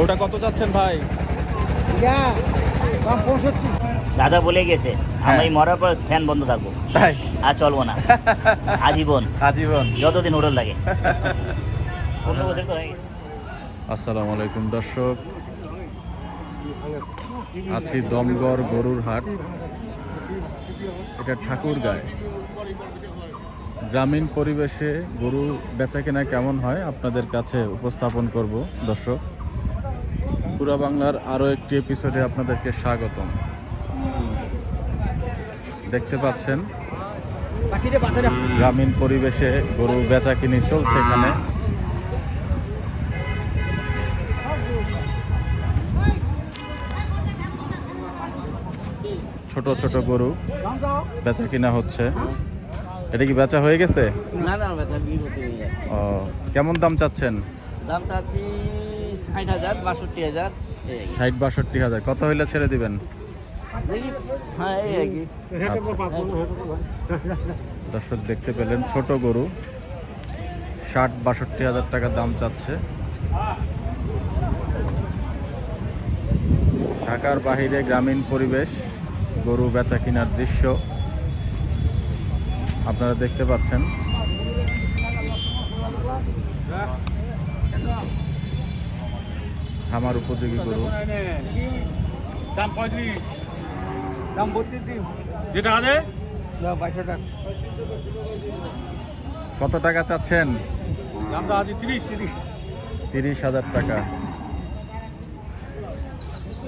ওটা কত যাচ্ছেন ভাই? দাদা বলে গেছে হ্যাঁ। আমি মরার পর ফ্যান বন্ধ থাকব। তাই? আর চলবো না। আজীবন। আজীবন। যতদিন ওরল লাগে। পনেরো বছর তো হয়ে গেছে। আসসালামু আলাইকুম দর্শক। আছি দমগড় গরুর হাট এটা ঠাকুরগাঁয়। গ্রামীণ পরিবেশে গরু বেচা কেনা কেমন হয় আপনাদের কাছে উপস্থাপন করব দর্শক। পুরা বাংলার আরও একটি এপিসোডে আপনাদেরকে স্বাগতম। দেখতে পাচ্ছেন? গ্রামীণ পরিবেশে গরু বেচা কিনি চলছে এখানে। ছোট ছোট গরু বেচা কিনা হচ্ছে। এটা কি বেচা হয়ে গেছে? ও কেমন দাম চাচ্ছেন? দামটা আছে ষাট হাজার বাষট্টি হাজার। ষাট বাষট্টি কত হইলে ছেড়ে দিবেন? হ্যাঁ দর্শক দেখতে পেলেন ছোট গরু। ষাট বাষট্টি হাজার টাকা দাম চাচ্ছে। ঢাকার বাহিরে গ্রামীণ পরিবেশ গরু বেচা কিনার দৃশ্য। আপনারা দেখতে পাচ্ছেন। খামার উপযোগী গরু। দাম পঁয়ত্রিশ দাম বত্রিশ দিন যেটা আছে বাইশশো টাকা কত টাকা চাচ্ছেন? দামটা আছে তিরিশ তিরিশ। তিরিশ হাজার টাকা।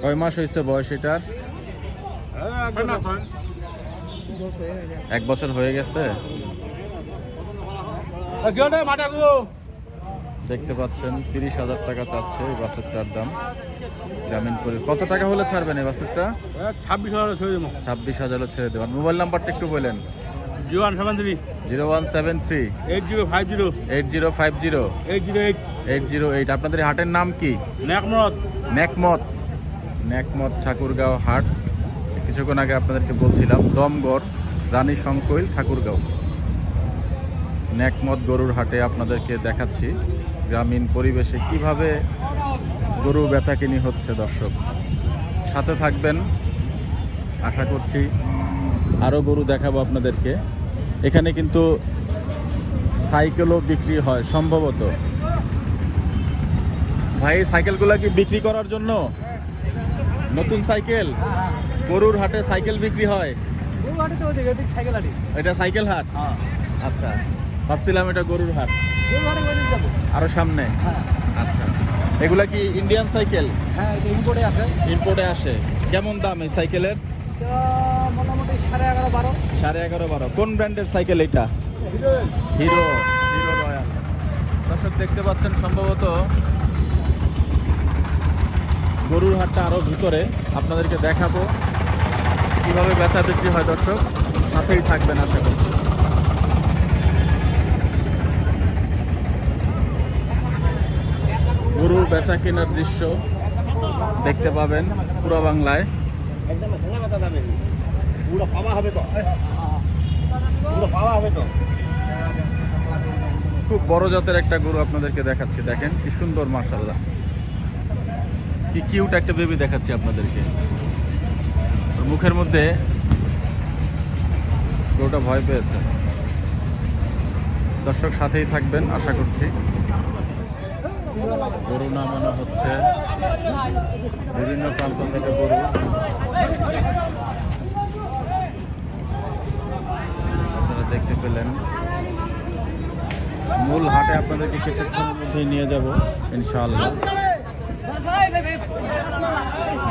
কয় মাস হয়েছে বয়স এটার? এক বছর হয়ে গেছে? দেখতে পাচ্ছেন তিরিশ হাজার টাকা চাচ্ছে এই বাছুরটার দাম। গ্রামীণ পরি কত টাকা হলে ছাড়বেন এই বাছুরটা? ছাব্বিশ হাজার ছয় দেবো। ছাব্বিশ হাজারও ছেড়ে দেবেন। মোবাইল নাম্বারটা একটু বলেন। Zero one seven three. Zero one seven three. Eight zero five zero. Eight zero five zero. Eight zero eight. Eight zero eight. আপনাদের হাটের নাম কি? ন্যাকমরদ ন্যাকমত। ন্যাকমত ঠাকুরগাঁও হাট। কিছুক্ষণ আগে আপনাদেরকে বলছিলাম দমগড় রানী সংকৈল ঠাকুরগাঁও। ন্যাকমত গরুর হাটে আপনাদেরকে দেখাচ্ছি। গ্রামীণ পরিবেশে কীভাবে গরু বেচাকিনি হচ্ছে দর্শক? সাথে থাকবেন। আশা করছি আরও গরু দেখাবো আপনাদেরকে। এখানে কিন্তু সাইকেলও বিক্রি হয় সম্ভবত। ভাই সাইকেলগুলো কি বিক্রি করার জন্য? নতুন সাইকেল? গরুর হাটে সাইকেল বিক্রি হয়। এটা সাইকেল হাট? হ্যাঁ। আচ্ছা। ভাবছিলাম এটা গরুর হাট। আরও সামনে? হ্যাঁ। আচ্ছা। এগুলা কি ইন্ডিয়ান সাইকেল হ্যাঁ ইম্পোর্টে আসে। কেমন দাম এই সাইকেলের মোটামুটি সাড়ে এগারো বারো। সাড়ে এগারো বারো। কোন ব্র্যান্ডের সাইকেল এটা? হিরো। হিরো। রয়্যাল। দর্শক দেখতে পাচ্ছেন সম্ভবত গরুর হাটটা আরও ভিতরে। আপনাদেরকে দেখাবো কীভাবে বেচা বিক্রি হয় দর্শক। সাথেই থাকবেন আশা করছি গরু বেচা কেনার দৃশ্য দেখতে পাবেন পুরো বাংলায়। খুব বড় জাতের একটা গরু আপনাদেরকে দেখাচ্ছি দেখেন কি সুন্দর মার্শাল্লাহ কি কিউট একটা বেবি দেখাচ্ছি আপনাদেরকে। মুখের মধ্যে গরুটা ভয় পেয়েছে। দর্শক সাথেই থাকবেন আশা করছি। গরু নামানো হচ্ছে। বিভিন্ন প্রান্ত থেকে গরু। আপনারা দেখতে পেলেন। মূল হাটে আপনাদেরকে কিছুক্ষণের মধ্যেই নিয়ে যাব, ইনশাআল্লাহ।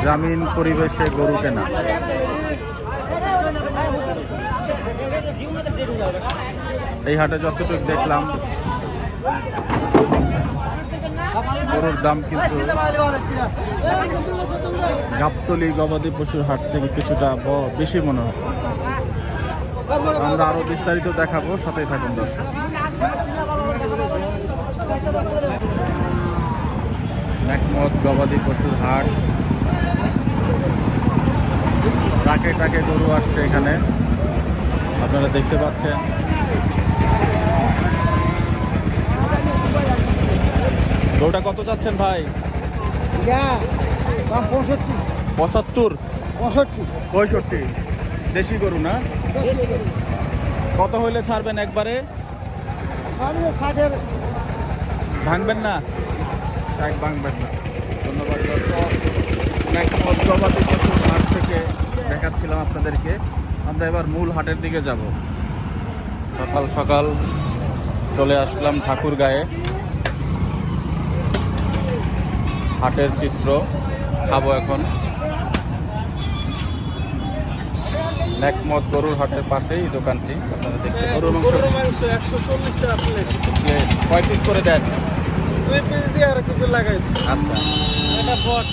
গ্রামীণ পরিবেশে গরু কেনা। এই হাটে যতটুকু দেখলাম গরুর দাম কিন্তু গাবতলি গবাদি পশুর হাট থেকে কিছুটা বেশি মনে হচ্ছে। আমরা আরও বিস্তারিত দেখাবো, সাথেই থাকুন দর্শক। একমত গবাদি পশুর হাট। ট্রাকে ট্রাকে গরু আসছে এখানে। আপনারা দেখতে পাচ্ছেন। গরুটা কত যাচ্ছেন ভাই? পঁয়ষট্টি। পঁচাত্তর। পঁয়ষট্টি। পঁয়ষট্টি। দেশি গরু না? কত হইলে ছাড়বেন একবারে? ভাঙবেন না? ভাঙবেন না। ধন্যবাদ পশুর হাট থেকে দেখাচ্ছিলাম আপনাদেরকে। আমরা এবার মূল হাটের দিকে যাব। সকাল সকাল চলে আসলাম ঠাকুর গায়ে হাটের চিত্র খাব এখন। নেকমত গরুর হাটের পাশেই এই দোকানটি আপনারা দেখতে গরুর মাংস একশো চল্লিশ টাকা প্লেট কয় পিস করে দেন? দুই পিস দিয়ে আর কিছু লাগাই। আচ্ছা। এটা বট।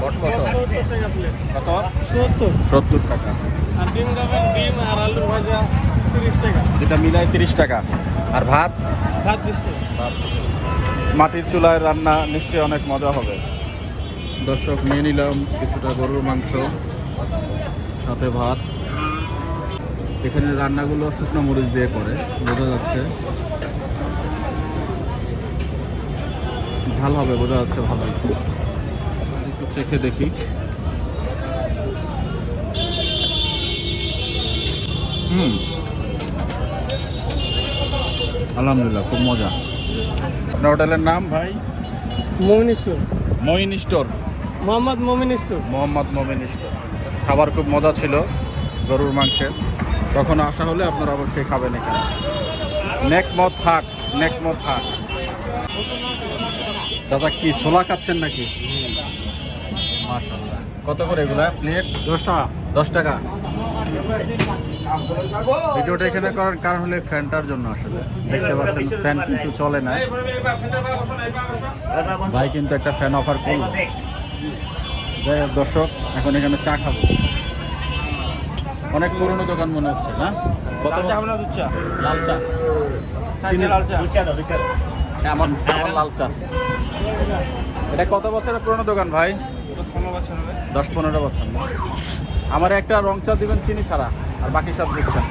বট কত? সত্তর কত? সত্তর। সত্তর টাকা। আর ডিম আর আলু ভাজা তিরিশ টাকা। এটা তিরিশ টাকা। আর ভাত? ভাত বিশ টাকা। মাটির চুলায় রান্না নিশ্চয়ই অনেক মজা হবে। দর্শক, নিয়ে নিলাম কিছুটা গরুর মাংস, সাথে ভাত। এখানে রান্নাগুলো শুকনো মরিচ দিয়ে করে, বোঝা যাচ্ছে। ঝাল হবে, বোঝা যাচ্ছে ভালো একটু চেখে দেখি। হুম। আলহামদুলিল্লাহ, খুব মজা। আপনার হোটেলের নাম ভাই? মমিন স্টোর। মইন স্টোর। মোহাম্মদ মমিন স্টোর। মোহাম্মদ মমিন স্টোর। খাবার খুব মজা ছিল গরুর মাংসের। কখনো আসা হলে আপনারা অবশ্যই খাবেন এখানে। নেকমত হাট নেকমত হাট। চাচা কি ছোলা খাচ্ছেন নাকি? মাশাআল্লাহ। কত করে এগুলা? প্লেট? দশ টাকা। দশ টাকা। ভিডিওটা এখানে করার কারণ হলে ফ্যানটার জন্য আসলে। দেখতে পাচ্ছেন ফ্যান কিন্তু চলে না। ভাই কিন্তু একটা ফ্যান অফার করল। যাই হোক দর্শক এখন এখানে চা খাব। অনেক পুরনো দোকান মনে হচ্ছে না? লাল চা চিনি? আমার আমার লাল চা। এটা কত বছরের পুরনো দোকান ভাই? দশ পনেরো বছর আমার একটা রং চা দিবেন চিনি ছাড়া। আর বাকি সব চা